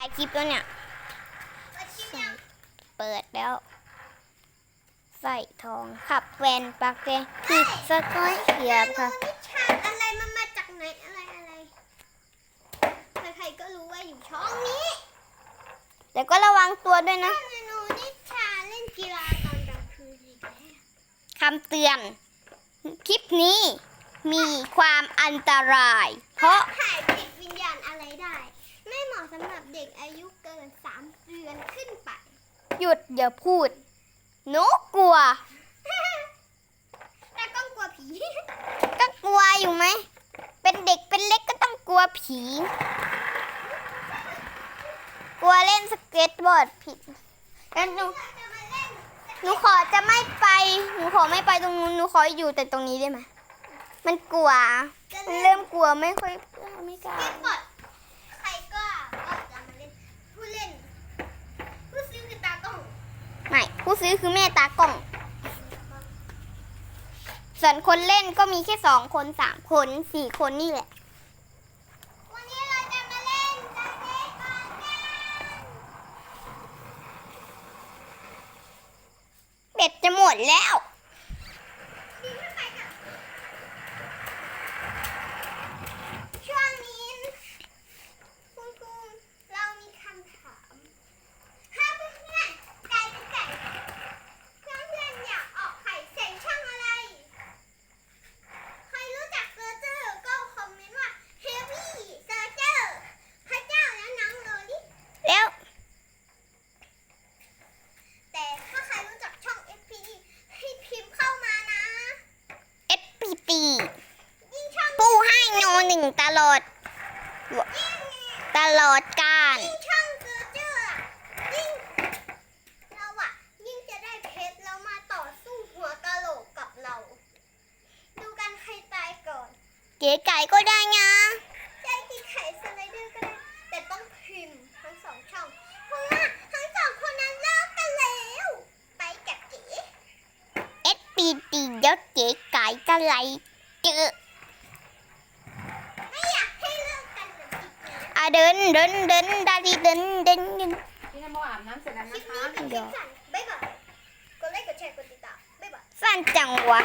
ถ่ายคลิปแล้วเนี่ย เปิดแล้ว ใส่ทองขับแวนปากแดงขีดสก้อยเขียบค่ะนิชาอะไรมันมาจากไหนอะไรอะไร ใครๆก็รู้ว่าอยู่ช่องนี้ แต่ก็ระวังตัวด้วยนะเมนูนิชาเล่นกีฬาตอนกลางคืนอีกแล้วคำเตือน คลิปนี้มีความอันตราย เพราะถ่ายติดำหรับเด็กอายุเกินสามเดือนขึ้นไป หยุดอย่าพูด หนูกลัวแต่ก็กลัวผี ก็กลัวอยู่ไหม เป็นเด็กเป็นเล็กก็ต้องกลัวผี กลัวเล่นสเก็ตบอร์ดผิดแล้วหนูจะมาเล่นหนูขอจะไม่ไป หนูขอไม่ไปตรงนู้น หนูขออยู่แต่ตรงนี้ได้ไหม มันกลัวจะมันเล่นเริ่มกลัวไม่ค่อยไม่กล้า สเก็ตบอร์ดใครก็ก็จะมาเล่น ผู้เล่น ผู้ซื้อคือตากล้อง ไม่ผู้ ซื้อคือแม่ตากล่อง ส่วนคนเล่นก็มีแค่สองคนสามคนสี่คนนี่แหละ วันนี้เราจะมาเล่นสเก็ตบอร์ดกันเบ็ดจะหมดแล้ว ดีมากไปค่ะช่วงนี้คุณครูเรามีคำถามถ้าเพื่อนๆไก่เป็นไก่เพื่อนๆอยากออกไข่ใส่ช่องอะไร ใครรู้จักเซอร์เจอร์ก็คอมเมนต์ว่า Heavy เซอร์เจอร์พระเจ้าแล้วน้องโลลิ แล้ว แต่ถ้าใครรู้จักช่อง FP ให้พิมพ์เข้ามานะ FPP ยิ่งช่อง ผู้ให้โนหนึ่งตลอด ตลอดการยิ่งช่องเซอร์เจอร์อะยิ่งเราอะยิ่งจะได้เพชรแล้วมาต่อสู้หัวกะโหลกกับเรา ดูกันใครตายก่อน เก๋ไก่ก็ได้นะใจที่ไข่สไลเดอร์ก็ได้ แต่ต้องพิมพ์ทั้งสองช่อง เพราะว่าทั้งสองคนนั้นเลิกกันแล้ว ไปกับเก๋ FPP เดี๋ยวเก๋ไก่จะไหลเจอไม่ อยากให้เลิกกันเหมือนอีกทีอะเดินเดินเดินดาดีเดินเดินเดินพี่นโมอาบน้ำเสร็จแล้วคลินะปนี้คะเป็นคลิปสั้นบ๊ายบายกดไลค์กดแชร์กดติดตามบ๊ายบาย สั้นจังวะ